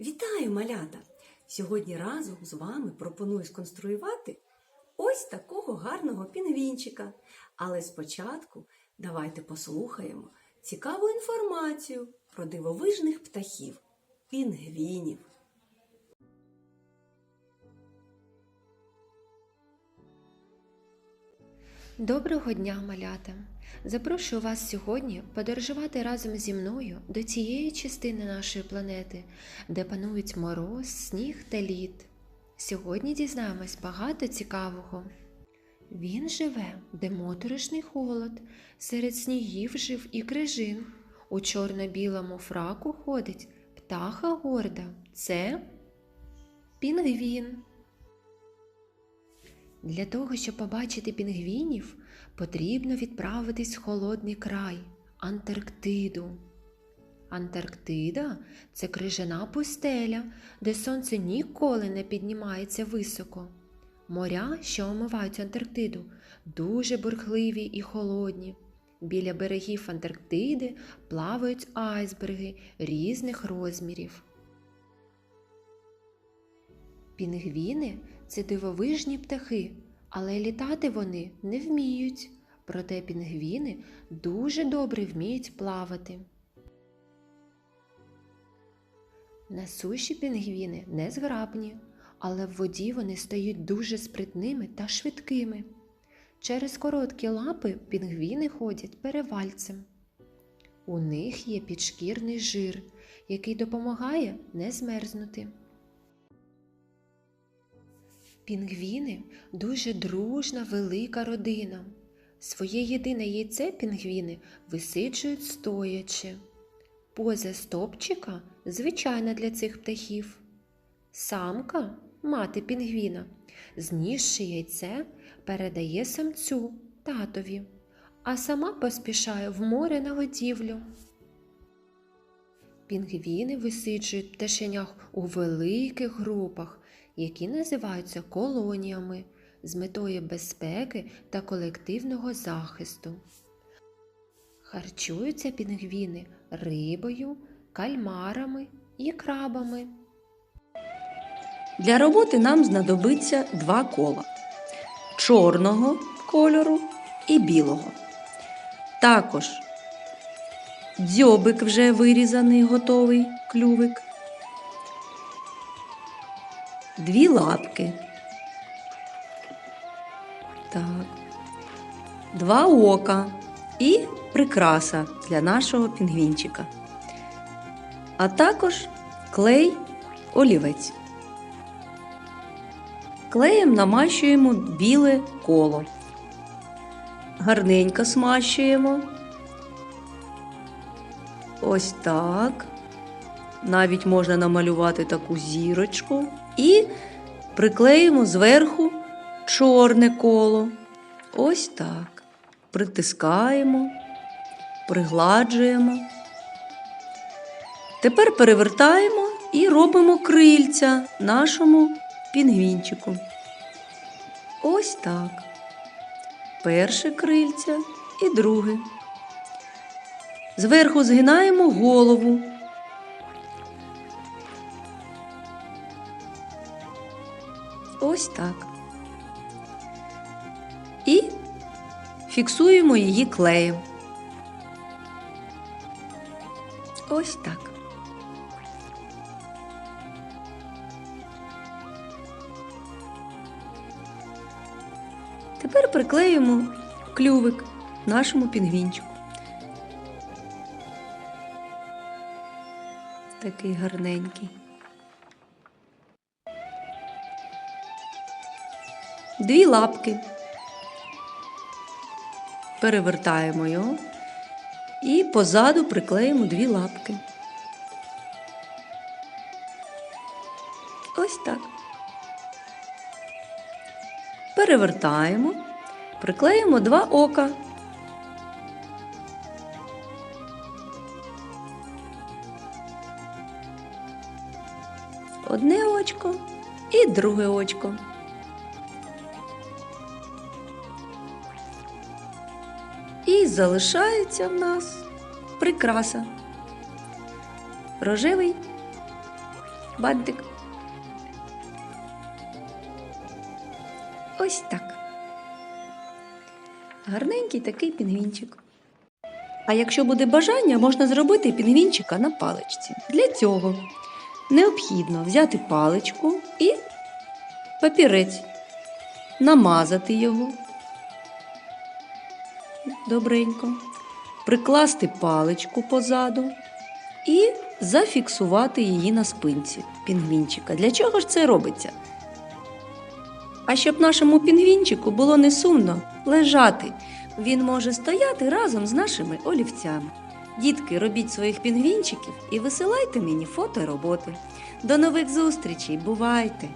Вітаю, малята! Сьогодні разом з вами пропоную сконструювати ось такого гарного пінгвінчика. Але спочатку давайте послухаємо цікаву інформацію про дивовижних птахів пінгвінів. Доброго дня, малята! Запрошую вас сьогодні подорожувати разом зі мною до цієї частини нашої планети, де панують мороз, сніг та лід. Сьогодні дізнаємось багато цікавого. Він живе, де моторошний холод, серед снігів жив і крижин. У чорно-білому фраку ходить птаха горда. Це пінгвін. Для того, щоб побачити пінгвінів, потрібно відправитись в холодний край Антарктиду. Антарктида це крижана пустеля, де сонце ніколи не піднімається високо. Моря, що омивають Антарктиду, дуже бурхливі і холодні. Біля берегів Антарктиди плавають айсберги різних розмірів. Пінгвіни це дивовижні птахи, але літати вони не вміють. Проте пінгвіни дуже добре вміють плавати. На суші пінгвіни незграбні, але в воді вони стають дуже спритними та швидкими. Через короткі лапи пінгвіни ходять перевальцем. У них є підшкірний жир, який допомагає не змерзнути. Пінгвіни дуже дружна велика родина. Своє єдине яйце пінгвіни висиджують стоячи. Поза стопчика звичайна для цих птахів. Самка, мати пінгвіна, знісши яйце, передає самцю татові, а сама поспішає в море на годівлю. Пінгвіни висиджують пташенях у великих групах, які називаються колоніями з метою безпеки та колективного захисту. Харчуються пінгвіни рибою, кальмарами і крабами. Для роботи нам знадобиться два кола чорного кольору і білого. Також дзьобик вже вирізаний, готовий клювик. Дві лапки. Так. Два ока і прикраса для нашого пінгвінчика. А також клей олівець. Клеєм намащуємо біле коло. Гарненько смащуємо. Ось так. Навіть можна намалювати таку зірочку. І приклеїмо зверху чорне коло. Ось так. Притискаємо, пригладжуємо. Тепер перевертаємо і робимо крильця нашому пінгвінчику. Ось так. Перше крильця і друге. Зверху згинаємо голову. Ось так. І фіксуємо її клеєм. Ось так. Тепер приклеїмо клювик нашому пінгвінчику. Такий гарненький. Дві лапки. Перевертаємо його і позаду приклеїмо дві лапки. Ось так. Перевертаємо, приклеїмо два ока. Одне очко і друге очко. І залишається в нас прикраса. Рожевий бантик. Ось так. Гарненький такий пінгвінчик. А якщо буде бажання, можна зробити пінгвінчика на паличці. Для цього необхідно взяти паличку і папірець, намазати його добренько, прикласти паличку позаду і зафіксувати її на спинці пінгвінчика. Для чого ж це робиться? А щоб нашому пінгвінчику було не сумно лежати, він може стояти разом з нашими олівцями. Дітки, робіть своїх пінгвінчиків і висилайте мені фото роботи. До нових зустрічей, бувайте!